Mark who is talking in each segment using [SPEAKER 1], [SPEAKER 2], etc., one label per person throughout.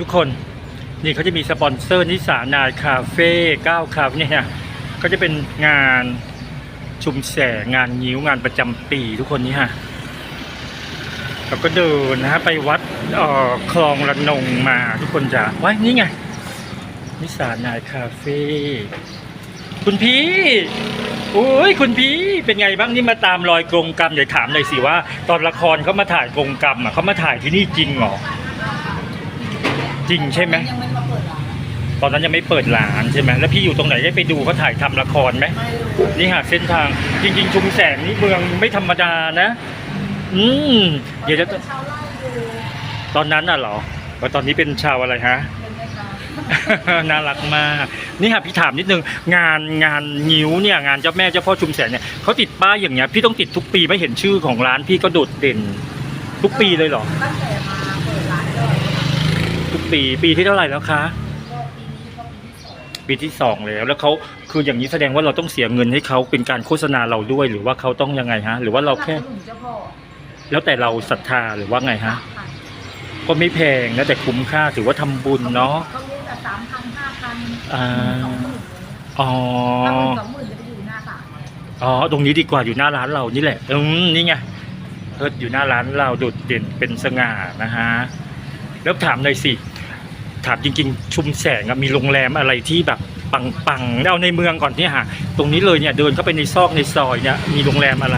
[SPEAKER 1] ทุกคนนี่เขาจะมีสปอนเซอร์นิสานายคาเฟ่ก้าวคาเฟ่เนี่ยก็จะเป็นงานชุมแสงงานงิ้วงานประจำปีทุกคนนี่ฮะเราก็เดินนะฮะไปวัดเอ่อคลองระนงมาทุกคนจะว้ายนี่ไง นิสานายคาเฟ่คุณพี่โอ้ยคุณพี่เป็นไงบ้างนี่มาตามรอยกรงกรรมเดี๋ยวถามหน่อยสิว่า ตอนละครเขามาถ่ายกรงกรรมอะเขามาถ่ายที่นี่จริงหรอ จริงใช่ไหม
[SPEAKER 2] ยังไม่มาเปิดร้าน
[SPEAKER 1] ตอนนั้นยังไม่เปิดร้านใช่ไหมแล้วพี่อยู่ตรงไหนได้ไปดูเขาถ่ายทำละครไหม
[SPEAKER 2] ไม่รู้
[SPEAKER 1] นี่หาเส้นทาง จริง ๆ ชุมแสงนี่เมืองไม่ธรรมดานะ อืมเดี๋ยวจะ
[SPEAKER 2] เป็นชาวไร่อยู่
[SPEAKER 1] ตอนนั้นน่ะเหรอว่าตอนนี้เป็นชาวอะไรฮะ
[SPEAKER 2] เป็นไหมคะ
[SPEAKER 1] น่ารักมาก นี่ค่ะพี่ถามนิดนึง งานงานงิ้วเนี่ยงานเจ้าแม่เจ้าพ่อชุมแสงเนี่ยเขาติดป้ายอย่างเงี้ยพี่ต้องติดทุกปีไม่เห็นชื่อของร้านพี่ก็โดดเด่น ทุกปีเลยเหรอ
[SPEAKER 2] ตั้งแต่มาเปิดร้านก็
[SPEAKER 1] ทุก ปีปีที่เท่าไหร่แล้วคะ
[SPEAKER 2] ก็ปีนี้ก็ปีที่สอง
[SPEAKER 1] ปีที่สองแล้วแล้วเขาคืออย่างนี้แสดงว่าเราต้องเสียเงินให้เขาเป็นการโฆษณาเราด้วย หรือว่าเขาต้องยังไงฮะ หรือว่าเราแค่
[SPEAKER 2] สนับสนุนเจ้าพ่อ
[SPEAKER 1] แล้วแต่เราศรัทธาหรือว่าไงฮะ
[SPEAKER 2] ค่ะ
[SPEAKER 1] ก็ไม่แพงนะแต่คุ้มค่าถือว่าทำบุญเนาะ
[SPEAKER 2] เขาเรียกแต่สามพันห้าพัน
[SPEAKER 1] อ่า
[SPEAKER 2] สองหมื่น
[SPEAKER 1] อ๋อ
[SPEAKER 2] ถ้าเป็นสองหมื่นจะไปอยู่หน้าศาล
[SPEAKER 1] อ๋อ ตรงนี้ดีกว่าอยู่หน้าร้านเรานี่แหละ อืม นี่ไงเพิดอยู่หน้าร้านเราโดดเด่นเป็นสง่านะฮะ แล้วถามหน่อยสิ ถามจริงๆ ชุมแสงอะมีโรงแรมอะไรที่แบบปังๆเอาในเมืองก่อนเนี่ยฮะตรงนี้เลยเนี่ยเดินเข้าไปในซอกในซอยเนี่ยมีโรงแรมอะไร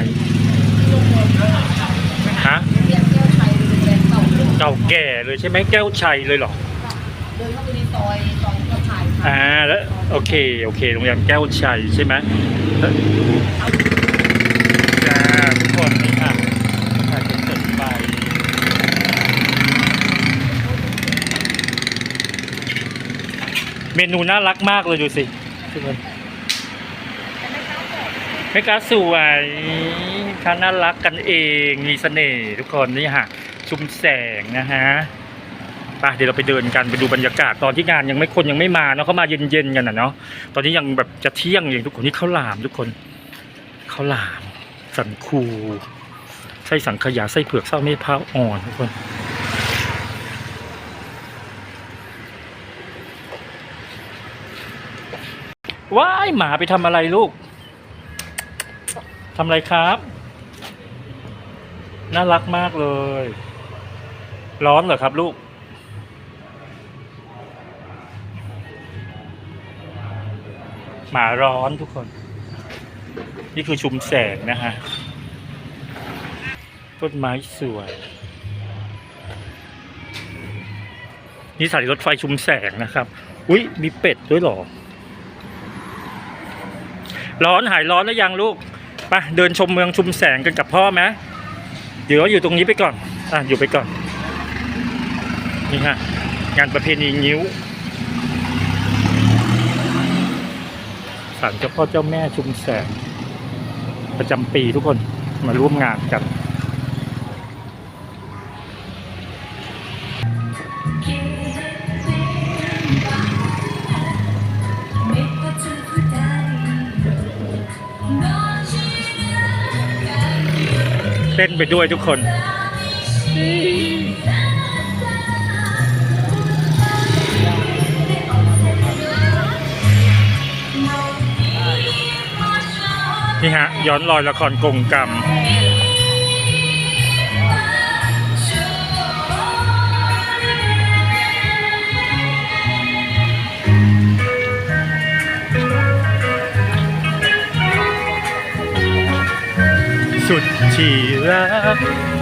[SPEAKER 1] ฮะ
[SPEAKER 2] เรียนแก้วชัยโรงแรมเก่า
[SPEAKER 1] เก่าแก่เลยใช่ไหมแก้วชัยเลยเหรอ
[SPEAKER 2] เดินเข้าไปในซอยซอยก็ถ่าย
[SPEAKER 1] อ่าแล้วโอเคโอเคโรงแรมแก้วชัยใช่ไหมแล้วจ้าทุกคนนี่ค่ะถ่ายเป็นสดไป เมนูน่ารักมากเลยดูสิทุกคนไม่กล้าสวยท่าน่ารักกันเองมีเสน่ห์ทุกคนนี่ฮะชุมแสงนะฮะไปเดี๋ยวเราไปเดินกันไปดูบรรยากาศตอนที่งานยังไม่คนยังไม่มาเนาะเขามาเย็นๆกันนะเนาะตอนนี้ยังแบบจะเที่ยงอย่างทุกคนนี่ข้าวหลามทุกคนข้าวหลามสันคูไส้สังขยาไส้เผือกไส้เม็ดพร้าวอ่อนทุกคน ว้ายหมาไปทำอะไรลูกทำอะไรครับ น่ารักมากเลย ร้อนเหรอครับลูก หมาร้อนทุกคน นี่คือชุมแสงนะฮะ ต้นไม้สวย นี่สถานีรถไฟชุมแสงนะครับ อุ้ยมีเป็ดด้วยหรอ ร้อนหายร้อนแล้วยังลูกไปเดินชมเมืองชุมแสงกันกับพ่อไหมเดี๋ยวอยู่ตรงนี้ไปก่อนอะอยู่ไปก่อนนี่ฮะงานประเพณีนิ้วศาลเจ้าพ่อเจ้าแม่ชุมแสง ประจำปีทุกคนมาร่วมงานกัน เต้นไปด้วยทุกคนนี่ฮะย้อนรอยละครกงกรรม รัก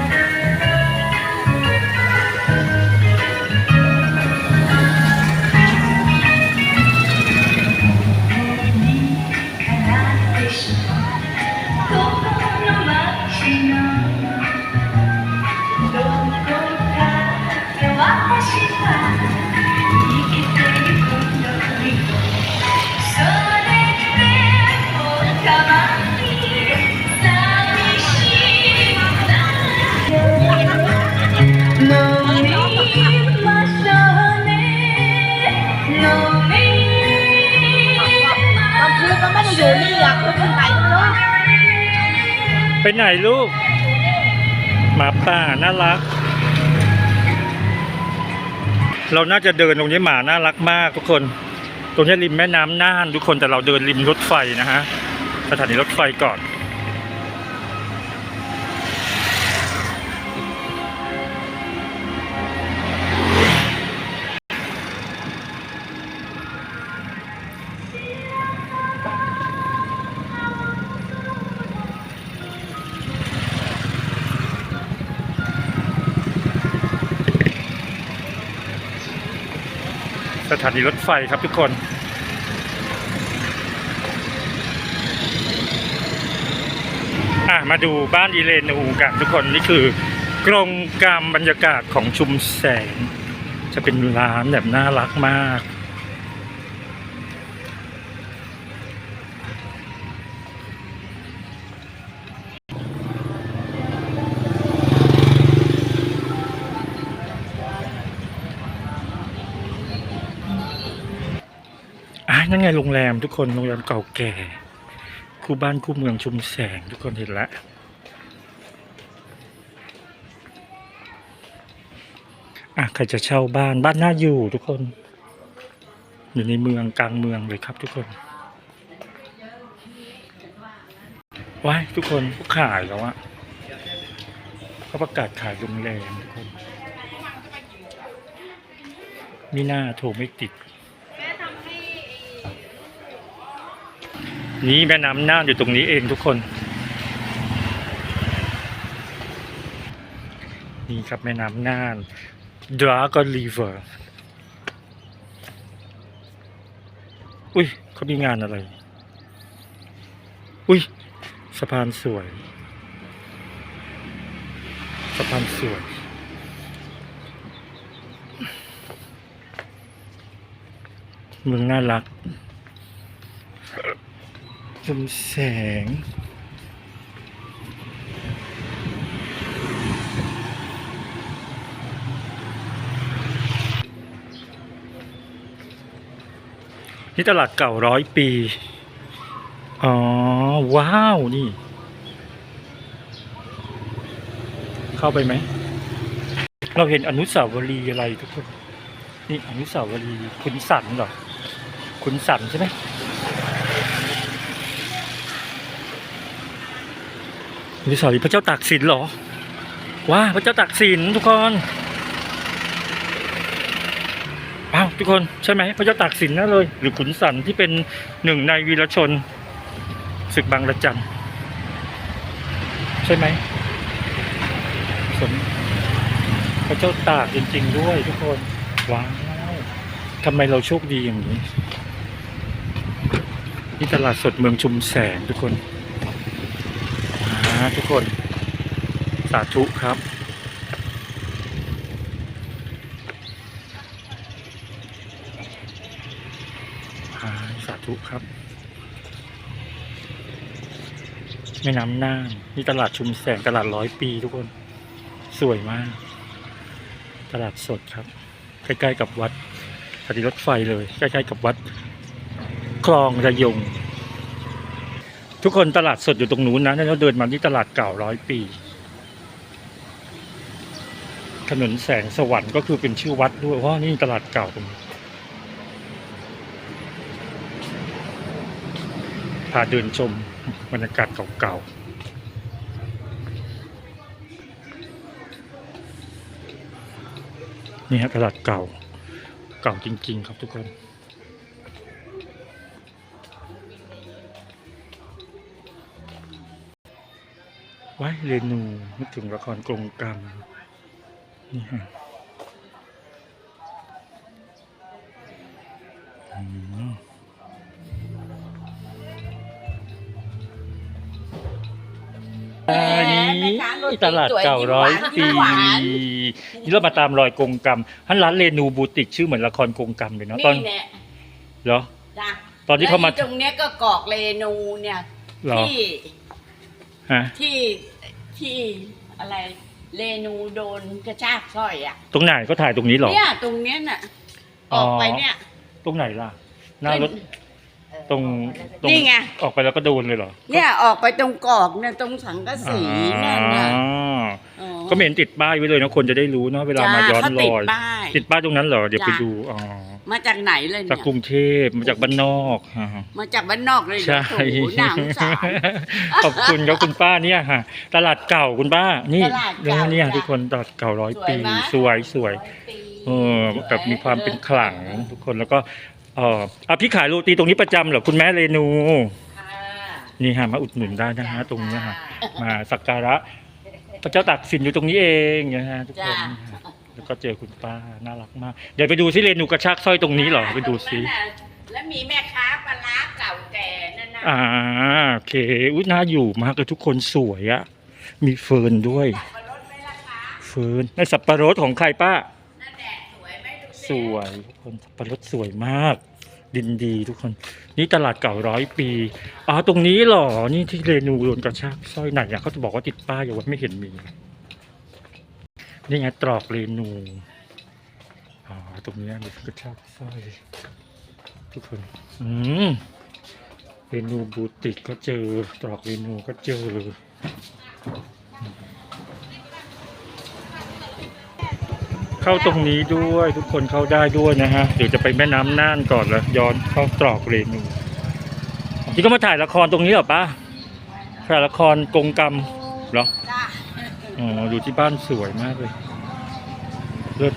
[SPEAKER 2] ไปไหน
[SPEAKER 1] ลูก หมาป่าน่ารัก เราน่าจะเดินตรงนี้หมาน่ารักมากทุกคน ตรงนี้ริมแม่น้ำน่านทุกคนแต่เราเดินริมรถไฟนะฮะสถานีรถไฟก่อน สถานีรถไฟครับทุกคนอะมาดูบ้านอีเลนูกันทุกคนนี่คือกรงกรรมบรรยากาศของชุมแสง จะเป็นร้านแบบน่ารักมาก นั่นไงโรงแรมทุกคนโรงแรมเก่าแก่ คู่บ้านคู่เมืองชุมแสงทุกคนเห็นล้วอะใครจะเช่าบ้านบ้านน่าอยู่ทุกคน อยู่ในเมืองกลางเมืองเลยครับทุกคนว้ายทุกคนเขาขายแล้วอะเขาประกาศขายโรงแรมทุกคนมีหน้าโทรไม่ติด นี่แม่น้ำน่านอยู่ตรงนี้เองทุกคน นี่ครับแม่น้ำน่าน Dragon River อุ้ยเขามีงานอะไร อุ้ยสะพานสวย สะพานสวย เมืองน่ารัก ชุมแสง นี่ตลาดเก่าร้อยปี อ๋อ ว้าว นี่ เข้าไปไหม เราเห็นอนุสาวรีย์อะไรทุกคน นี่อนุสาวรีย์ขุนสันเหรอขุนสันใช่ไหม อนุสาวรีย์พระเจ้าตากสินเหรอว้าพระเจ้าตากสินทุกคนอ้าวทุกคนใช่ไหมพระเจ้าตากสินนั่นเลย หรือขุนสันที่เป็นหนึ่งในวีรชนศึกบางระจันใช่ไหมสมพระเจ้าตากจริง ๆ ด้วยทุกคนว้าวทำไมเราโชคดีอย่างนี้ นี่ตลาดสดเมืองชุมแสงทุกคน ทุกคน สาธุครับ สาธุครับ แม่น้ำน่านนี่ตลาดชุมแสงตลาดร้อยปีทุกคน สวยมาก ตลาดสดครับ ใกล้ ๆ กับวัดสถานีรถไฟเลย ใกล้ ๆ กับวัด คลองระยง ทุกคนตลาดสดอยู่ตรงนู้นนะแล้วเดินมาที่ตลาดเก่าร้อยปี ถนนแสงสวรรค์ก็คือเป็นชื่อวัดด้วยเพราะนี่ตลาดเก่าตรงนี้พาเดินชมบรรยากาศเก่าๆนี่ฮะตลาดเก่าเก่าจริง ๆ ครับทุกคน ว้เรนูนึกถึงละครกรงกรรมนี่ฮะอืมอันนี้ตลาดเก่าร้อยปีนี่เรามาตามรอยกรงกรรมท่านร้านเรนูบูติกชื่อเหมือนละครกรงกรรมเลยเนาะตอน
[SPEAKER 2] นี่แหละ
[SPEAKER 1] เหรอ
[SPEAKER 2] จ้ะ
[SPEAKER 1] ตอนที่เขามา
[SPEAKER 2] แล้วตรงเนี้ยก็กอกเรนูเนี่ย
[SPEAKER 1] เหรอ
[SPEAKER 2] ที่
[SPEAKER 1] ฮะ
[SPEAKER 2] ที่ ที่อะไรเรนูโดนกระชากสร้อยอะ
[SPEAKER 1] ตรงไหนก็ถ่ายตรงนี้เหรอ
[SPEAKER 2] เนี่ยตรงเนี้ยน่ะ
[SPEAKER 1] อ๋
[SPEAKER 2] อ
[SPEAKER 1] อ
[SPEAKER 2] อกไปเนี่ย
[SPEAKER 1] ตรงไหนล่ะ หน้ารถ
[SPEAKER 2] ข
[SPEAKER 1] ตรงตรง
[SPEAKER 2] นี่ไง
[SPEAKER 1] ออกไปแล้วก็โดนเลยเหรอ
[SPEAKER 2] เนี่ยออกไปตรงกรอกเนี่ยตรงสังกะสีนั่นน่ะ
[SPEAKER 1] อ๋อ
[SPEAKER 2] อ๋อ
[SPEAKER 1] ก็ไม่เห็นติดป้ายไว้เลยนะคนจะได้รู้เนาะเวลามาย้อน
[SPEAKER 2] จ้
[SPEAKER 1] ร
[SPEAKER 2] เขาติด
[SPEAKER 1] อย
[SPEAKER 2] ป้าย
[SPEAKER 1] ติดป้ายตรงนั้นเหรอ เดี๋ยวไป
[SPEAKER 2] จ้ะ
[SPEAKER 1] ดูอ๋อ
[SPEAKER 2] มาจากไหนเลย
[SPEAKER 1] จาก
[SPEAKER 2] เนี่ย
[SPEAKER 1] กรุงเทพมาจากบ้านนอกอ่า
[SPEAKER 2] มาจากบ้านนอกเลยเหรอ
[SPEAKER 1] ใช่
[SPEAKER 2] โอ้โหหนังสาร
[SPEAKER 1] ขอบคุณครับคุณป้าเนี่ยค่ะตลาดเก่าคุณป้า นี่
[SPEAKER 2] ตลาดเก่า
[SPEAKER 1] เนี่ย
[SPEAKER 2] จ้ะ
[SPEAKER 1] ทุกคนตลาดเก่าร้อย
[SPEAKER 2] สวย
[SPEAKER 1] ปี
[SPEAKER 2] ไหม
[SPEAKER 1] สวยสวย เออแบบมีความเป็นขลังทุกคนแล้วก็เอออะพี่ขายโรตีตรงนี้ประจำเหรอคุณแม่เรนู
[SPEAKER 2] ค่ะ
[SPEAKER 1] นี่ฮะมาอุดหนุนได้นะฮะตรงเนี้ยฮะมาสักการะพระเจ้าตากสินอยู่ตรงนี้เองนะฮะทุกคน
[SPEAKER 2] จ้ะ
[SPEAKER 1] แล้วก็เจอคุณป้าน่ารักมาก เดี๋ยวไปดูซิเรนูกระชากสร้อยตรงนี้เหรอไปดูซิ
[SPEAKER 2] ตรงนั้นน่ะแล้วมีแม่ค้าปลาร้าเก่าแก่นั่นน่ะ
[SPEAKER 1] อ่าโอเคอุ้ยน่าอยู่มากเลยทุกคนสวยอะมีเฟิร์นด้วย
[SPEAKER 2] มารถไหมล่ะคะ
[SPEAKER 1] เฟิร์นในสับปะรดของใครป้า
[SPEAKER 2] นั่นแหละสวยไหมดู
[SPEAKER 1] สวยทุกคนสับปะรดสวยมาก ดินดีทุกคน นี่ตลาดเก่าร้อยปีอ๋อตรงนี้เหรอนี่ที่เรนูโดนกระชากสร้อยไหนอะเขาจะบอกว่าติดป้ายอยู่ว่าไม่เห็นมี นี่ไงตรอกเรนูอ๋อตรงเนี้ยมีกระชากสร้อยทุกคน อืมเรนูบูติกก็เจอ ตรอกเรนูก็เจอเข้าตรงนี้ด้วยทุกคนเข้าได้ด้วยนะฮะเดี๋ยวจะไปแม่น้ำน่านก่อนแล้วย้อนเข้าตรอกเรนูที่ก็มาถ่ายละครตรงนี้เหรอป้าถ่ายละครกงกรรมเหรอ
[SPEAKER 2] จ้า
[SPEAKER 1] อ๋ออยู่ที่บ้านสวยมากเลย เลิศ